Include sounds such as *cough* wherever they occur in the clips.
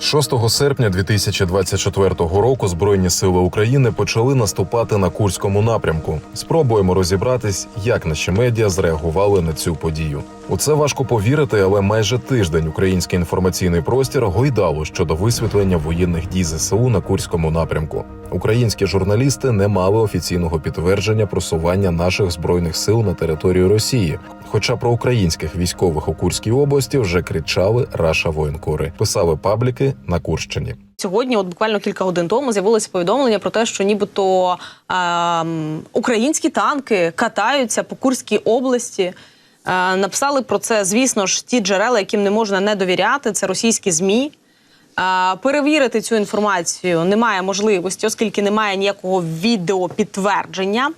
6 серпня 2024 року Збройні сили України почали наступати на Курському напрямку. Спробуємо розібратись, як наші медіа зреагували на цю подію. У це важко повірити, але майже тиждень український інформаційний простір гойдало щодо висвітлення воєнних дій ЗСУ на Курському напрямку. Українські журналісти не мали офіційного підтвердження просування наших збройних сил на територію Росії. Хоча про українських військових у Курській області вже кричали Раша воєнкори, писали пабліки на Курщині. Сьогодні, от буквально кілька годин тому, з'явилося повідомлення про те, що нібито ем, українські танки катаються по Курській області. Е, написали про це, звісно ж, ті джерела, яким не можна не довіряти. Це російські змі. Е, перевірити цю інформацію немає можливості, оскільки немає ніякого відеопідтвердження.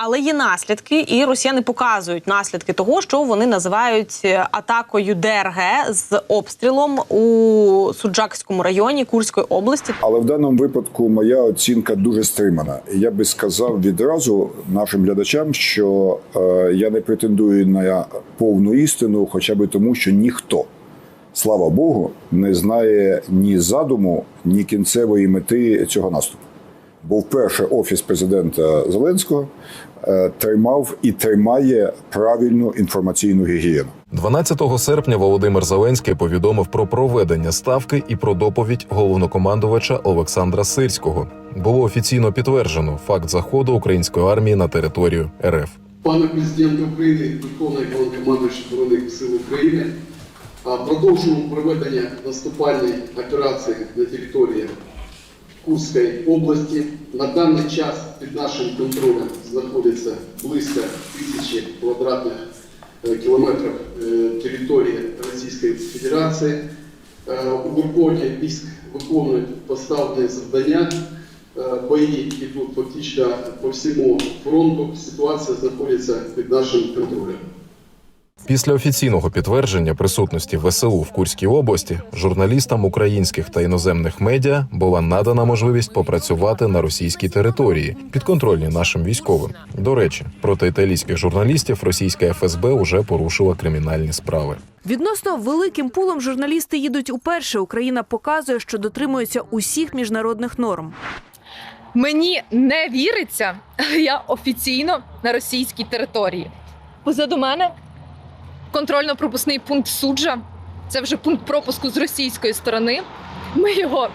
Але є наслідки, і росіяни показують наслідки того, що вони називають е, атакою ДРГ з обстрілом у Суджакському районі Курської області. Але в даному випадку моя оцінка дуже стримана. Я би сказав відразу нашим глядачам, що е, я не претендую на повну істину, хоча б тому, що ніхто, слава Богу, не знає ні задуму, ні кінцевої мети цього наступу. Бо вперше офіс президента Зеленського е, тримав і тримає правильну інформаційну гігієну. 12 серпня Володимир Зеленський повідомив про проведення ставки і про доповідь головнокомандувача Олександра Сирського. Було офіційно підтверджено факт заходу української армії на територію РФ. Пане президенте України, Верховний Головнокомандуючий Збройних сил України, продовжуємо проведення наступальної операції на території Курської області. На даний час під нашим контролем знаходиться близько тисячі квадратних е, кілометрів е, території Російської Федерації. Е, Угруповання військ виконують поставлені завдання. Бої йдуть фактично по всьому фронту. Ситуація знаходиться під нашим контролем. Після офіційного підтвердження присутності ВСУ в Курській області журналістам українських та іноземних медіа була надана можливість попрацювати на російській території, підконтрольній нашим військовим. До речі, проти італійських журналістів російська ФСБ уже порушила кримінальні справи. Відносно великим пулом журналісти їдуть уперше. Україна показує, що дотримується усіх міжнародних норм. Мені не віриться, але *laughs* я офіційно на російській території. Позаду мене контрольно-пропускний пункт суджа. Це вже пункт пропуску з російської сторони. Ми його,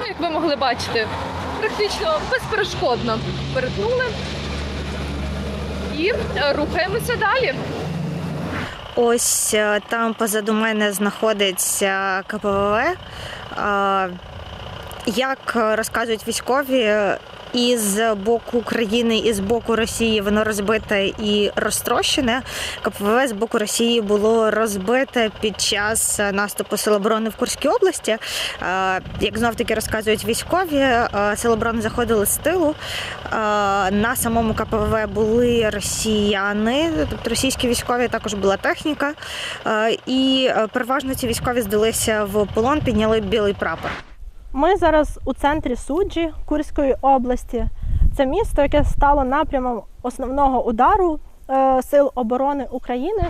ну, як ви могли бачити, практично безперешкодно перетнули і е, рухаємося далі. Ось е, там позаду мене знаходиться КПВВ. Е, Як розказують військові, і з боку України, і з боку Росії воно розбите і розтрощене. КПВВ з боку Росії було розбите під час наступу Сил оборони в Курській області. Е, Як знов таки розказують військові, е, Сили оборони заходили з тилу. Е, На самому КПВВ були росіяни, тобто російські військові, також була техніка. І переважно ці військові здалися в полон, підняли білий прапор. Ми зараз у центрі суджі Курської області. Це місто, яке стало напрямом основного удару е, Сил оборони України.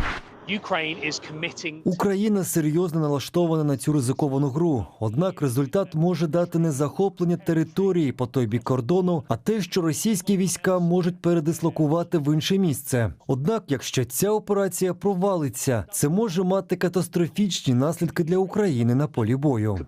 Україна серйозно налаштована на цю ризиковану гру. Однак результат може дати не захоплення території по той бік кордону, а те, що російські війська можуть передислокувати в інше місце. Однак, якщо ця операція провалиться, це може мати катастрофічні наслідки для України на полі бою.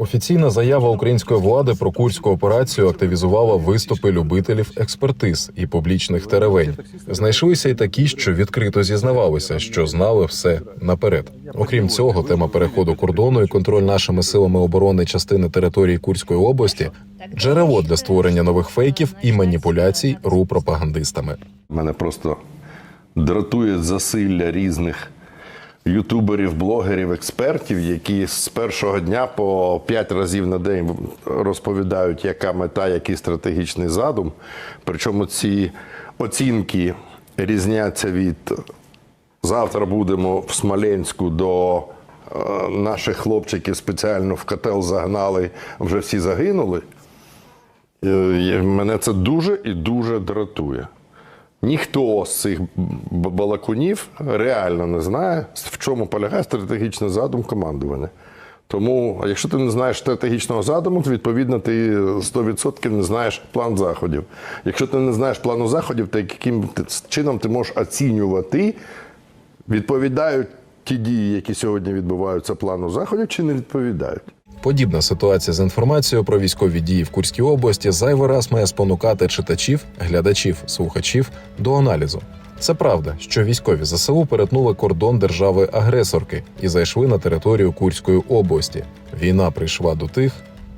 Офіційна заява української влади про курську операцію активізувала виступи любителів експертиз і публічних теревень. Знайшлися й такі, що відкрито зізнавалися, що знали все наперед. Окрім цього, тема переходу кордону і контроль нашими силами оборони частини території Курської області джерело для створення нових фейків і маніпуляцій ру пропагандистами. Мене просто дратує засилля різних ютуберів, блогерів, експертів, які з першого дня по п'ять разів на день розповідають, яка мета, який стратегічний задум. Причому ці оцінки різняться від завтра будемо в Смоленську до е, наших хлопчиків спеціально в котел загнали, вже всі загинули. Е, Мене це дуже і дуже дратує. Ніхто з цих балакунів реально не знає, в чому полягає стратегічний задум командування. Тому, якщо ти не знаєш стратегічного задуму, то відповідно ти 100% не знаєш план заходів. Якщо ти не знаєш плану заходів, то яким чином ти можеш оцінювати, відповідають ті дії, які сьогодні відбуваються плану заходів, чи не відповідають. Подібна ситуація з інформацією про військові дії в Курській області зайвий раз має спонукати читачів, глядачів, слухачів до аналізу. Це правда, що військові ЗСУ перетнули кордон держави-агресорки і зайшли на територію Курської області. Війна прийшла до тих,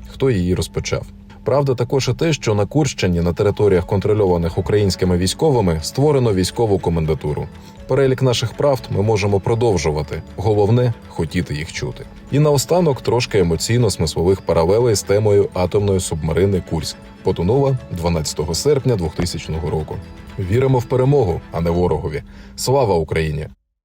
хто її розпочав. Правда, також і те, що на Курщині на територіях, контрольованих українськими військовими, створено військову комендатуру. Перелік наших правд ми можемо продовжувати. Головне хотіти їх чути. І наостанок трошки емоційно смислових паралелей з темою атомної субмарини Курськ. Потонула 12 серпня 2000 року. Віримо в перемогу, а не ворогові. Слава Україні!